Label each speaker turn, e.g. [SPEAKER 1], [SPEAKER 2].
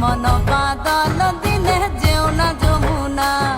[SPEAKER 1] মন বাদল দিনে যেও না যমুনা।